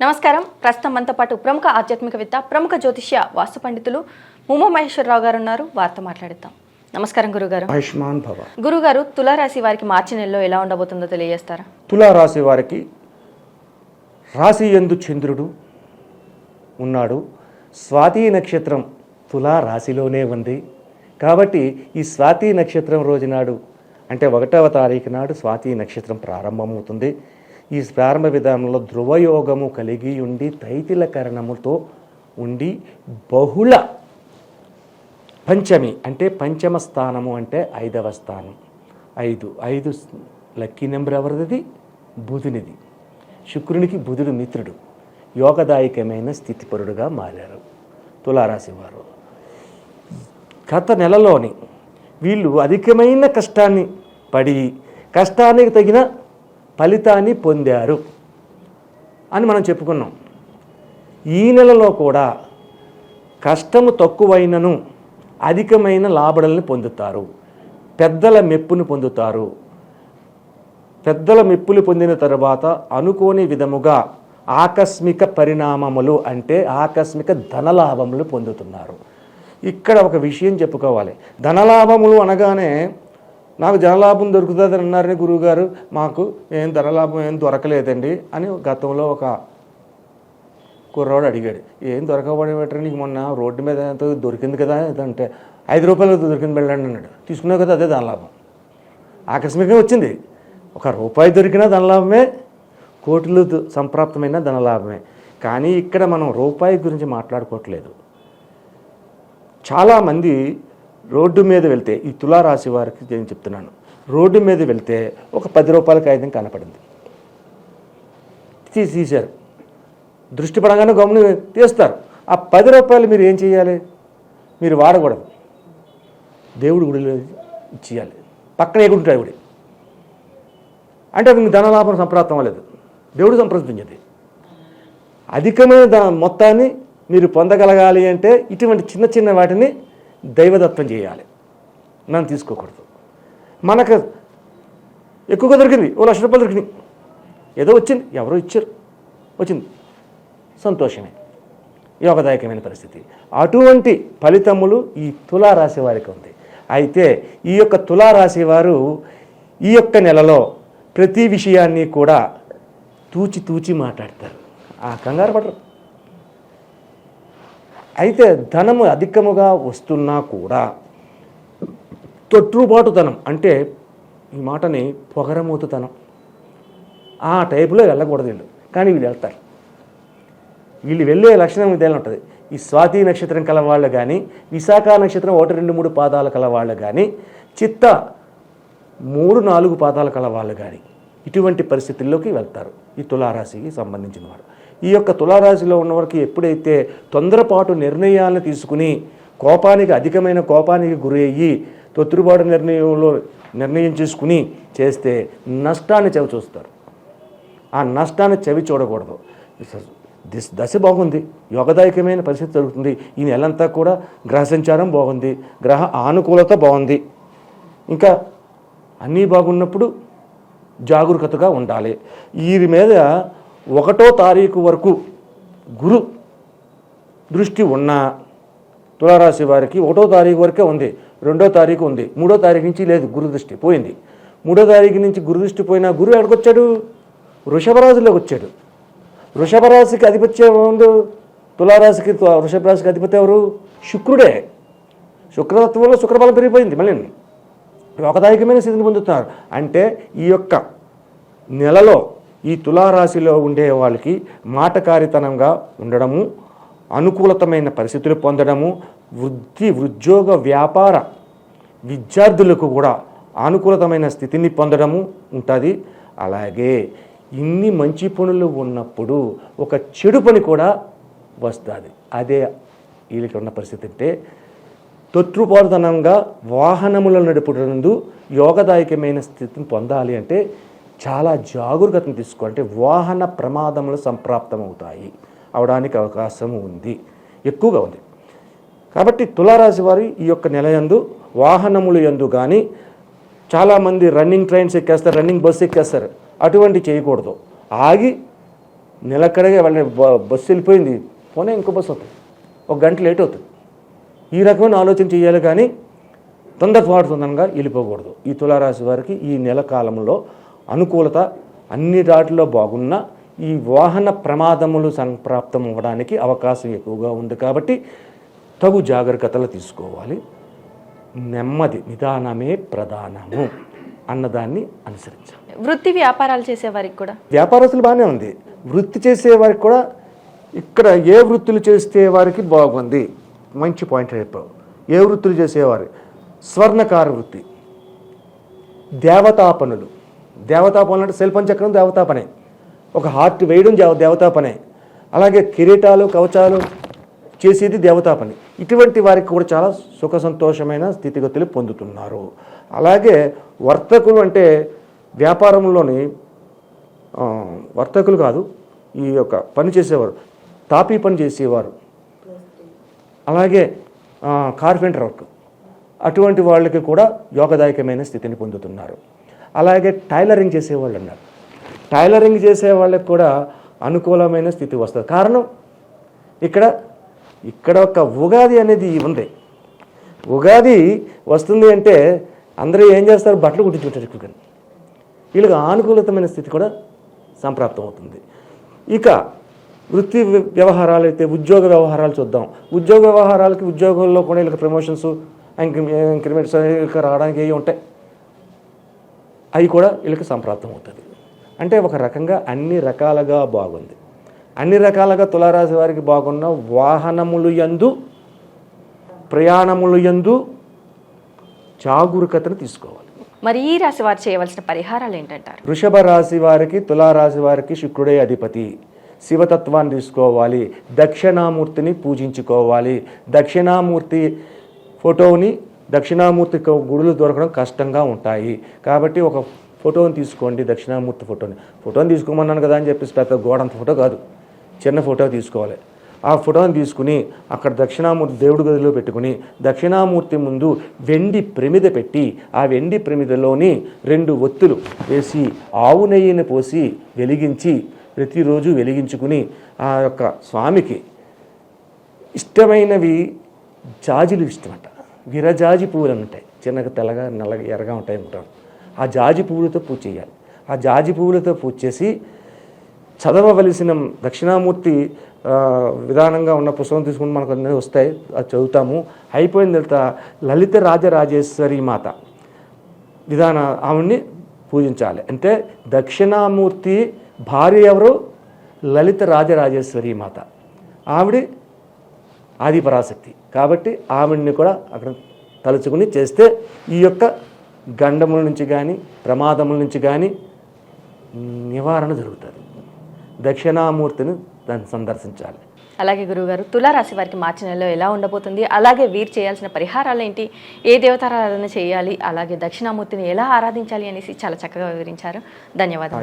నమస్కారం. ప్రస్తుతం మనతో పాటు ప్రముఖ ఆధ్యాత్మికవేత్త ప్రముఖ జ్యోతిష్య వాస్తు పండితులు ముమ్మ మహేశ్వరరావు గారు ఉన్నారు. వారితో మాట్లాడిద్దాం. నమస్కారం గురుగారు. ఆయుష్మాన్ భవ. గురుగారు తులారాశి వారికి మార్చి నెలలో ఎలా ఉండబోతుందో తెలియజేస్తారా? తులారాశి వారికి రాశి ఎందు చంద్రుడు ఉన్నాడు. స్వాతి నక్షత్రం తులా రాశిలోనే ఉంది. కాబట్టి ఈ స్వాతి నక్షత్రం రోజు నాడు అంటే ఒకటవ తారీఖు నాడు స్వాతి నక్షత్రం ప్రారంభమవుతుంది. ఈ ప్రారంభ విధానంలో ధ్రువయోగము కలిగి ఉండి తైతిల కరణముతో ఉండి బహుళ పంచమి అంటే పంచమ స్థానము అంటే ఐదవ స్థానం. ఐదు ఐదు లక్కీ నెంబర్ ఎవరిది? బుధునిది. శుక్రునికి బుధుడు మిత్రుడు. యోగదాయకమైన స్థితిపరుడుగా మారారు. తులారాశి వారు గత నెలలోని వీళ్ళు అధికమైన కష్టాన్ని పడి కష్టానికి తగిన ఫలితాన్ని పొందారు అని మనం చెప్పుకున్నాం. ఈ నెలలో కూడా కష్టము తక్కువైనను అధికమైన లాభడల్ని పొందుతారు. పెద్దల మెప్పును పొందుతారు. పెద్దల మెప్పులు పొందిన తర్వాత అనుకోని విధముగా ఆకస్మిక పరిణామములు అంటే ఆకస్మిక ధనలాభములు పొందుతున్నారు. ఇక్కడ ఒక విషయం చెప్పుకోవాలి. ధనలాభములు అనగానే నాకు జనలాభం దొరుకుతుందని అన్నారని గురువుగారు మాకు ఏం ధనలాభం ఏం దొరకలేదండి అని గతంలో ఒక కుర్రాడు అడిగాడు. ఏం దొరకబడి నీకు మొన్న రోడ్డు మీద ఎంతో దొరికింది కదా అంటే ఐదు రూపాయలు దొరికింది వెళ్ళండి అన్నాడు. తీసుకున్నావు కదా అదే ధనలాభం. ఆకస్మికంగా వచ్చింది. ఒక రూపాయి దొరికినా ధనలాభమే కోట్లు సంప్రాప్తమైన ధనలాభమే. కానీ ఇక్కడ మనం రూపాయి గురించి మాట్లాడుకోవట్లేదు. చాలామంది రోడ్డు మీద వెళ్తే ఈ తులారాశి వారికి నేను చెప్తున్నాను. రోడ్డు మీద వెళ్తే ఒక పది రూపాయల కాగితం కనపడింది. తీసి తీశారు. దృష్టి పడంగానే గమని తీస్తారు. ఆ పది రూపాయలు మీరు ఏం చేయాలి? మీరు వాడకూడదు. దేవుడి గుడిలో ఇచ్చేయాలి. పక్కన ఎగుంటాయి గుడి అంటే అది మీకు ధనలాభం సంప్రాప్తం అవ్వలేదు. దేవుడు సంప్రదించింది అధికమైన ధన మొత్తాన్ని మీరు పొందగలగాలి అంటే ఇటువంటి చిన్న చిన్న వాటిని దైవదత్వం చేయాలి. నన్ను తీసుకోకూడదు. మనకు ఎక్కువగా దొరికింది ఓ లక్ష రూపాయలు దొరికినాయి. ఏదో వచ్చింది ఎవరో ఇచ్చారు. వచ్చింది. సంతోషమే. యోగదాయకమైన పరిస్థితి. అటువంటి ఫలితములు ఈ తులారాశి వారికి ఉంది. అయితే ఈ యొక్క తులారాశి వారు ఈ యొక్క నెలలో ప్రతి విషయాన్ని కూడా తూచి తూచి మాట్లాడతారు. ఆ కంగారు పడరు. అయితే ధనము అధికముగా వస్తున్నా కూడా తొట్టుబాటుతనం అంటే ఈ మాటని పొగరమూతుతనం. ఆ టైపులో వెళ్ళకూడదు వీళ్ళు. కానీ వీళ్ళు వెళ్తారు. వీళ్ళు వెళ్ళే లక్షణం ఇదేలా ఉంటుంది. ఈ స్వాతి నక్షత్రం కలవాళ్ళు కానీ విశాఖ నక్షత్రం ఒకటి రెండు మూడు పాదాలు కలవాళ్ళు కానీ చిత్త మూడు నాలుగు పాదాలు కలవాళ్ళు కానీ ఇటువంటి పరిస్థితుల్లోకి వెళ్తారు. ఈ తులారాశికి సంబంధించిన వారు ఈ యొక్క తులారాశిలో ఉన్నవారికి ఎప్పుడైతే తొందరపాటు నిర్ణయాలను తీసుకుని కోపానికి అధికమైన కోపానికి గురి అయ్యి తొత్తురుబాటు నిర్ణయంలో నిర్ణయం చేసుకుని చేస్తే నష్టాన్ని చవి చూస్తారు. ఆ నష్టాన్ని చవి చూడకూడదు. దిశ దశ బాగుంది. యోగదాయకమైన పరిస్థితి జరుగుతుంది. ఈ నెలంతా కూడా గ్రహ సంచారం బాగుంది. గ్రహ ఆనుకూలత బాగుంది. ఇంకా అన్నీ బాగున్నప్పుడు జాగరూకతగా ఉండాలి. వీరి మీద ఒకటో తారీఖు వరకు గురు దృష్టి ఉన్న తులారాశి వారికి ఒకటో తారీఖు వరకే ఉంది రెండో తారీఖు ఉంది మూడో తారీఖు నుంచి లేదు గురు దృష్టి పోయింది. మూడో తారీఖు నుంచి గురు దృష్టి పోయినా గురువు ఎక్కడికొచ్చాడు వచ్చాడు? వచ్చాడు. వృషభరాశికి అధిపత్యం ఉంది తులారాశికి వృషభరాశికి అధిపతి ఎవరు? శుక్రుడే. శుక్రతత్వంలో శుక్రబలం పెరిగిపోయింది మళ్ళీ. యోగదాయకమైన స్థితిని పొందుతున్నారు. అంటే ఈ యొక్క నెలలో ఈ తులారాశిలో ఉండే వాళ్ళకి మాటకారితనంగా ఉండడము అనుకూలతమైన పరిస్థితులు పొందడము వృద్ధి ఉద్యోగ వ్యాపార విద్యార్థులకు కూడా అనుకూలతమైన స్థితిని పొందడము ఉంటుంది. అలాగే ఇన్ని మంచి పనులు ఉన్నప్పుడు ఒక చెడు పని కూడా వస్తుంది. అదే వీళ్ళకి ఉన్న పరిస్థితి అంటే తొట్టుపాటుతనంగా వాహనముల నడుపునందు యోగదాయకమైన స్థితిని పొందాలి అంటే చాలా జాగ్రత్తను తీసుకోవాలంటే వాహన ప్రమాదములు సంప్రాప్తమవుతాయి. అవడానికి అవకాశం ఉంది. ఎక్కువగా ఉంది. కాబట్టి తులారాశి వారి ఈ యొక్క నెల యందు వాహనములు యందు కానీ చాలామంది రన్నింగ్ ట్రైన్స్ ఎక్కేస్తారు రన్నింగ్ బస్సు ఎక్కేస్తారు. అటువంటి చేయకూడదు. ఆగి నిలకడగా వాళ్ళని బస్సు వెళ్ళిపోయింది. పోనీ ఇంకో బస్సు అవుతుంది ఒక గంట లేట్ అవుతుంది. ఈ రకమైన ఆలోచన చేయాలి కానీ తొందరపాటు తొందరగా వెళ్ళిపోకూడదు. ఈ తులారాశి వారికి ఈ నెల కాలంలో అనుకూలత అన్ని దాటిలో బాగున్న ఈ వాహన ప్రమాదములు సంప్రాప్తం అవ్వడానికి అవకాశం ఎక్కువగా ఉంది కాబట్టి తగు జాగ్రత్తలు తీసుకోవాలి. నెమ్మది నిదానమే ప్రధానము అన్నదాన్ని అనుసరించాలి. వృత్తి వ్యాపారాలు చేసే వారికి కూడా? వ్యాపారస్తులు బాగానే ఉంది. వృత్తి చేసే వారికి కూడా ఇక్కడ ఏ వృత్తులు చేస్తే వారికి బాగుంది? మంచి పాయింట్ చెప్పావు. ఏ వృత్తులు చేసేవారు? స్వర్ణకార వృత్తి దేవతా పనులు. దేవతా పనులు అంటే శిల్పం చక్రం దేవతా పనే ఒక హార్ట్ వేయడం దేవ- దేవతా పనే అలాగే కిరీటాలు కవచాలు చేసేది దేవతా పని ఇటువంటి వారికి కూడా చాలా సుఖ సంతోషమైన స్థితిగతులు పొందుతున్నారు. అలాగే వర్తకులు అంటే వ్యాపారంలోని వర్తకులు కాదు ఈ యొక్క పని చేసేవారు తాపీ పని చేసేవారు. అలాగే కార్పెంటర్ వర్క్. అటువంటి వాళ్ళకి కూడా యోగదాయకమైన స్థితిని పొందుతున్నారు. అలాగే టైలరింగ్ చేసేవాళ్ళు ఉన్నారు. టైలరింగ్ చేసే వాళ్ళకి కూడా అనుకూలమైన స్థితి వస్తుంది. కారణం? ఇక్కడ ఇక్కడ ఒక ఉగాది అనేది ఉంది. ఉగాది వస్తుంది అంటే అందరూ ఏం చేస్తారు? బట్టలు కుట్టించుకుంటారు ఎక్కువగా వీళ్ళకి ఆనుకూలతమైన స్థితి కూడా సంప్రాప్తం అవుతుంది. ఇక వృత్తి వ్యవహారాలు అయితే ఉద్యోగ వ్యవహారాలు చూద్దాం. ఉద్యోగ వ్యవహారాలకి ఉద్యోగంలో కూడా వీళ్ళకి ప్రమోషన్స్ ఇంక్రిమెంట్స్ రావడానికి ఏవి ఉంటాయి? అవి కూడా వీళ్ళకి సంప్రాప్తం అవుతుంది. అంటే ఒక రకంగా అన్ని రకాలుగా బాగుంది. అన్ని రకాలుగా తులారాశి వారికి బాగున్న వాహనములు యందు ప్రయాణములు యందు జాగరూకతను తీసుకోవాలి. మరి ఈ రాశి వారు చేయవలసిన పరిహారాలు ఏంటంటారు? వృషభ రాశి వారికి తులారాశి వారికి శుక్రుడే అధిపతి. శివతత్వాన్ని తీసుకోవాలి. దక్షిణామూర్తిని పూజించుకోవాలి. దక్షిణామూర్తి ఫోటోని దక్షిణామూర్తి గుడులు దొరకడం కష్టంగా ఉంటాయి. కాబట్టి ఒక ఫోటోని తీసుకోండి దక్షిణామూర్తి ఫోటోని. ఫోటోని తీసుకోమన్నాను కదా అని చెప్పేసి పెద్ద గోడంత ఫోటో కాదు. చిన్న ఫోటో తీసుకోవాలి. ఆ ఫోటోని తీసుకుని అక్కడ దక్షిణామూర్తి దేవుడి గదిలో పెట్టుకుని దక్షిణామూర్తి ముందు వెండి ప్రమిద పెట్టి ఆ వెండి ప్రమిదలోని రెండు ఒత్తులు వేసి ఆవు నెయ్యిని పోసి వెలిగించి ప్రతిరోజు వెలిగించుకుని ఆ యొక్క స్వామికి ఇష్టమైనవి జాజులు ఇష్టమంట. విరజాజి పువ్వులు అని ఉంటాయి. చిన్నగా తెల్లగా నల్లగా ఎర్రగా ఉంటాయి ఉంటారు ఆ జాజి పువ్వులతో పూజ చేయాలి. ఆ జాజి పువ్వులతో పూజ చేసి చదవవలసిన దక్షిణామూర్తి విధానంగా ఉన్న పుస్తకం తీసుకుని మనకు అన్నీ వస్తాయి. అది చదువుతాము. అయిపోయిన తర్వాత లలిత రాజరాజేశ్వరి మాత విధాన ఆవిడ్ని పూజించాలి. అంటే దక్షిణామూర్తి భార్య ఎవరు? లలిత రాజరాజేశ్వరి మాత. ఆవిడ ఆదిపరాశక్తి కాబట్టి ఆవిడ్ని కూడా అక్కడ తలుచుకుని చేస్తే ఈ యొక్క గండముల నుంచి కానీ ప్రమాదముల నుంచి కానీ నివారణ జరుగుతుంది. దక్షిణామూర్తిని దాన్ని సందర్శించాలి. అలాగే గురువుగారు తులారాశి వారికి మార్చి నెలలో ఎలా ఉండబోతుంది? అలాగే వీరు చేయాల్సిన పరిహారాలు ఏంటి? ఏ దేవతారాధన చేయాలి? అలాగే దక్షిణామూర్తిని ఎలా ఆరాధించాలి అనేసి చాలా చక్కగా వివరించారు. ధన్యవాదాలు.